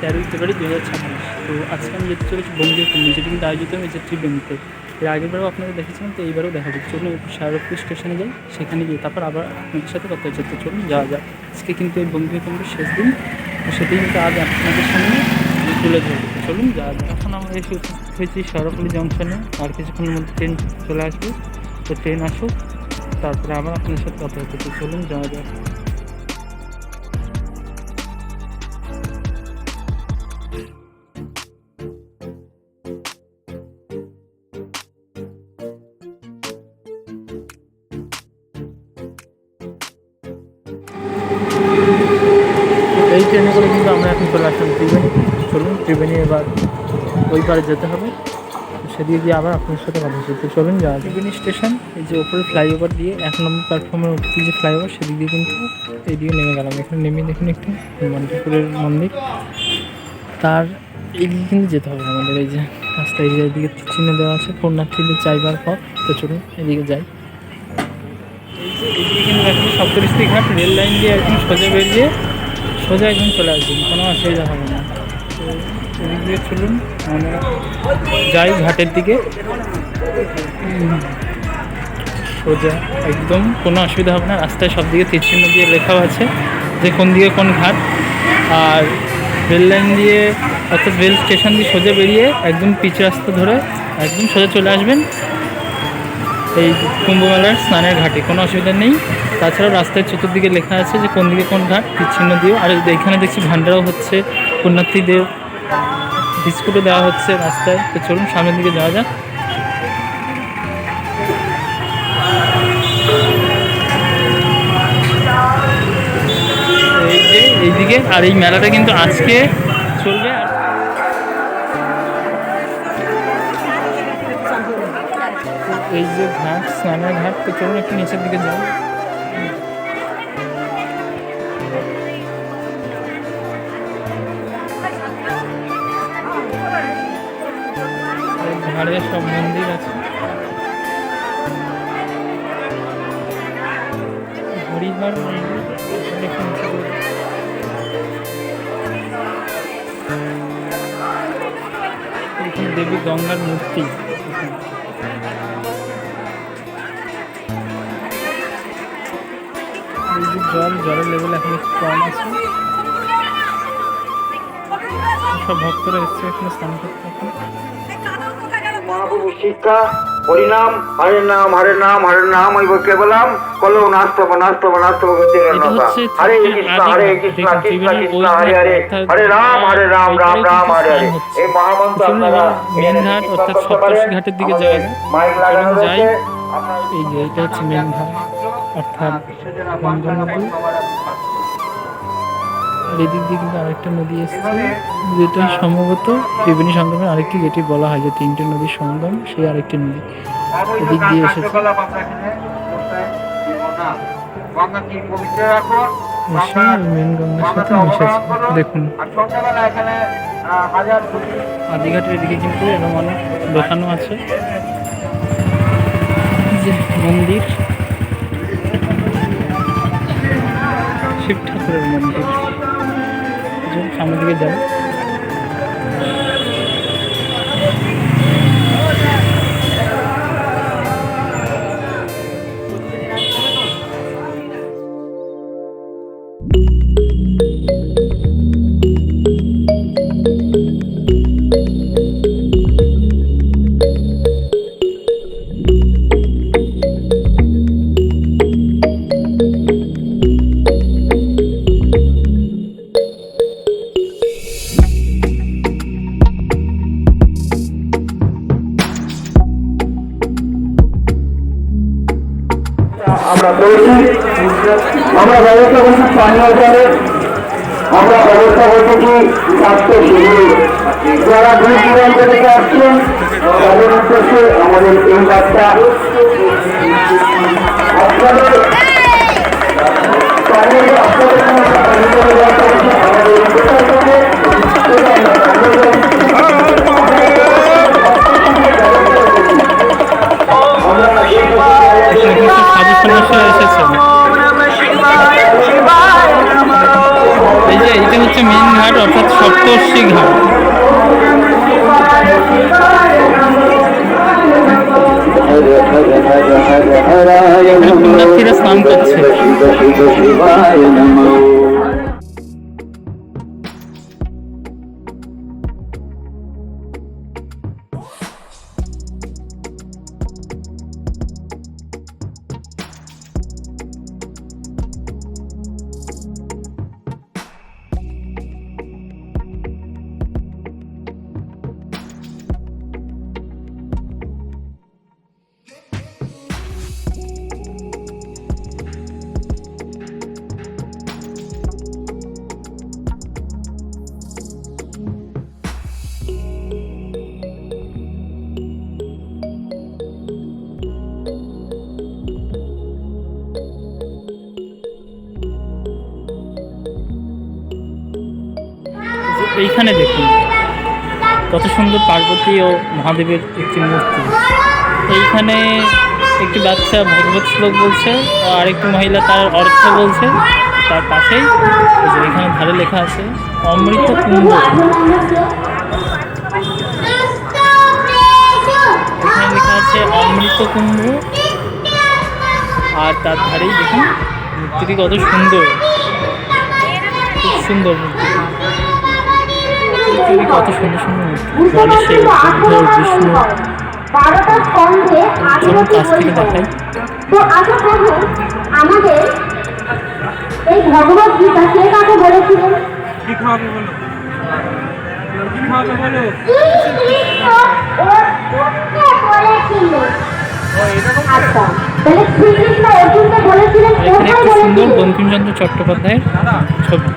তেরোই ফেব্রুয়ারি দু হাজার ছাব্বিশ। তো আজকে আমি যেতে চলেছি বঙ্গীয় কুম্ভ যেটি কিন্তু আয়োজিত হয়েছে ত্রিবেণীতে। এর আগেরবারও আপনাদের দেখেছিলাম, তো এইবারও দেখা যাচ্ছে। চলুন একটু শারদপুর স্টেশনে যাই, সেখানে গিয়ে তারপর আবার আপনাদের সাথে কথা হচ্ছে। তো চলুন যাওয়া যাক। আজকে কিন্তু এই বঙ্গীয় কুম্ভের শেষ দিন, তো সেটি কিন্তু আজ আপনাদের সামনে তুলে ধরবো। চলুন যাওয়া যাক। এখন আমরা এসে উপস্থিত হয়েছি সরকারি জংশনে, আর কিছুক্ষণের মধ্যে ট্রেন চলে আসবে। তো ট্রেন আসুক, তারপরে আবার আপনাদের সাথে কথা হচ্ছে। তো চলুন যাওয়া যাক। ট্রেনে করে কিন্তু আমরা এখন চলে আসলাম ত্রিবেণী চলুন, ত্রিবেণী এবার ওই পারে যেতে হবে। সেদিকে গিয়ে আবার আপনার সাথে কথা হচ্ছে তো চলুন যাক। ত্রিবেণী স্টেশন, এই যে ওপরে ফ্লাইওভার দিয়ে এক নম্বর প্ল্যাটফর্মের উপরে যে ফ্লাইওভার, সেদিক দিয়ে কিন্তু এইদিকে নেমে গেলাম। এখানে নেমে দেখুন একটু ঠাকুরের মন্দির। তার এদিকে কিন্তু যেতে হবে আমাদের, এই যে রাস্তা এই যে এইদিকে চিহ্ন দেওয়া আছে পুণ্যার্থীদের চাইবার পথ। তো চলুন, এদিকে যাই। যে কিন্তু ঘাট রেল লাইন দিয়ে একদম সোজা বেরিয়ে সোজা একদম চলে আসবেন, কোনো অসুবিধা হবে না। তো এদিক দিয়ে চলুন, আমরা যাই ঘাটের দিকে। সোজা, একদম, কোনো অসুবিধা হবে না। রাস্তায় সব দিকে তীর চিহ্ন দিয়ে লেখাও আছে যে কোন দিকে কোন ঘাট। আর রেল লাইন দিয়ে, অর্থাৎ রেল স্টেশন দিয়ে সোজা বেরিয়ে একদম পিচ রাস্তা ধরে একদম সোজা চলে আসবেন। এই কুম্ভমেলার স্নানের ঘাটে, কোনো অসুবিধা নেই। তাছাড়াও রাস্তায় চতুর্দিকে লেখা আছে যে কোন দিকে কোন ঘাট, বিচ্ছিন্ন দিও আর এখানে দেখছি ভান্ডারও হচ্ছে, পুণ্যার্থীদের বিস্কুটও দেওয়া হচ্ছে রাস্তায়। তো চলুন সামনের দিকে যাওয়া যাক। এই যে এইদিকে, আর এই মেলাটা কিন্তু আজকে চলবে এই যে ঘাট, স্নানের ঘাট, তো চলুন একটু নিচের দিকে যাই। ধারে সব মন্দির আছে। হরিহর মন্দির দেবী গঙ্গার মূর্তি। জলের লেভেল এখন একটু কম আছে। সব ভক্তরা এসছে এখানে স্নান করতে মহাপ্রভু শিক্ষা হরিনাম হরে নাম হরে নাম হরে নাম ওই কেবলাম কলো নাস্তব নাস্তব নাস্তব হরে কৃষ্ণ হরে কৃষ্ণ কৃষ্ণ কৃষ্ণ হরে হরে। হরে রাম হরে রাম রাম রাম হরে হরে। এই মহামন্ত্র আপনারা মেন ঘাট অর্থাৎ সপ্তর্ষি ঘাটের দিকে যাক। মাইক লাগানো রয়েছে। এই যে এটা হচ্ছে মেন ঘাট অর্থাৎ গঙ্গা নদী এদিক দিয়ে কিন্তু আরেকটা নদী এসেছে যেটা সম্ভবত ত্রিবেণী সঙ্গমের আরেকটি যেটি বলা হয় যে তিনটে নদীর সঙ্গম সেই আরেকটি নদী এদিক দিয়ে এসেছে। মেন গঙ্গার সাথে মিশেছে। দেখুন। আদিঘাটের এদিকে কিন্তু এরকম অনেক দোকানও আছে। যে মন্দির। শিব ঠাকুরের মন্দির। সামনে দিকে যাই। আমরা ব্যবস্থা করছি পানীয় জলের আমরা ব্যবস্থা করতেছি স্বাস্থ্য শিবির। যারা দূর দূরান্ত থেকে আসছেন, তাদের উদ্দেশ্যে আমাদের এই বার্তা। আপনাদের আপনাদের পুণ্যার্থীরা স্নান করছে নমঃ দেখুন, কত সুন্দর পার্বতী ও মহাদেবের একটি মূর্তি। এইখানে একটি বাচ্চা ভগবত শ্লোক বলছে আরেকটি মহিলা তার অর্থ বলছে, তার পাশেই এখানে ধারে লেখা আছে, অমৃত কুম্ভ। এখানে লেখা আছে অমৃত কুম্ভ, আর তার ধারেই দেখুন মূর্তিটি কত সুন্দর। খুব সুন্দর মূর্তি তৈরি কত সুন্দর সুন্দর মূর্তি গণেশের বিষ্ণু বারোটার সন্ধে চলুন কাছ থেকে দেখাই। তো আচ্ছা প্রভু আমাদের এই ভগবত গীতা কে কাকে বলেছিলেন? কি খাওয়াবে বলো? কি খাওয়াবে বলো? বলেছিলেন আচ্ছা বলেছিলেন বঙ্কিমচন্দ্র চট্টোপাধ্যায়ের ছবি।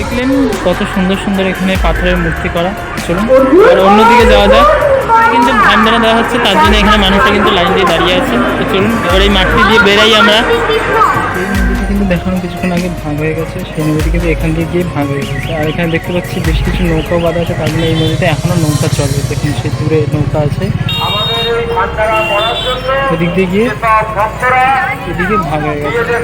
দেখলেন কত সুন্দর সুন্দর এখানে পাথরের মূর্তি করা, চলুন। আর অন্যদিকে যাওয়া যাক। কিন্তু ভান্ডারা দেওয়া হচ্ছে, তার জন্য এখানে মানুষরা কিন্তু লাইন দিয়ে দাঁড়িয়ে আছে। তো চলুন, এবার এই মাঠটি দিয়ে বেরাই আমরা। কিন্তু দেখানো কিছুক্ষণ আগে ভাগ হয়ে গেছে। সেই নদীটি কিন্তু এখান দিয়ে গিয়ে ভাগ হয়ে গেছে। আর এখানে দেখতে পাচ্ছি বেশ কিছু নৌকাও বাঁধা আছে। তার জন্য এই নদীতে এখনও নৌকা চলে। দেখুন, সে দূরে নৌকা আছে। এদিক দিয়ে গিয়ে এদিকে ভাগ হয়ে গেছে।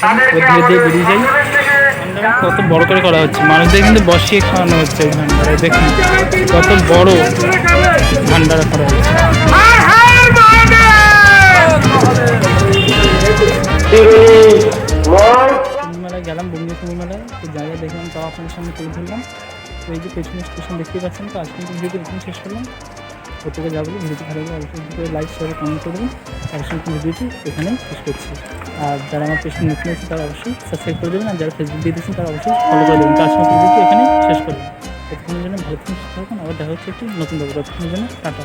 সহযোগিতার ওপর দিয়ে বেরিয়ে। যাই। ভান্ডারা কত বড় করে করা হচ্ছে। মানুষদের কিন্তু বসিয়ে খাওয়ানো হচ্ছে এই ভান্ডারায় দেখুন কত বড় ভান্ডারা করা হচ্ছে। মেলায় গেলাম বঙ্গীয় মেলায় তো জায়গা দেখলাম তাও আপনাদের সামনে তুলে ধরলাম। তো এই যে পেছনে স্টেশন দেখতে পাচ্ছেন তো আজকে কিন্তু ভিডিও এখানে শেষ করলাম। প্রত্যেকে যাব ভিডিওটি ভালো লাগলে অবশ্যই ভিডিও লাইক শেয়ার কমেন্ট করবেন আর সঙ্গে ভিডিওটি এখানে শেষ করছি। আর যারা আমার পেছনে নতুন আছে তারা অবশ্যই সাবস্ক্রাইব করে দেবেন। আর যারা ফেসবুক দিয়ে দিচ্ছেন তারা অবশ্যই ফলো করে দেবেন। তার সঙ্গে ভিডিওটি এখানে শেষ করবেন এতক্ষণের জন্য ভালো থাকুন, সুস্থ থাকুন। আবার দেখা হচ্ছে একটি নতুন ব্যবহার ততক্ষণের জন্য টাটা।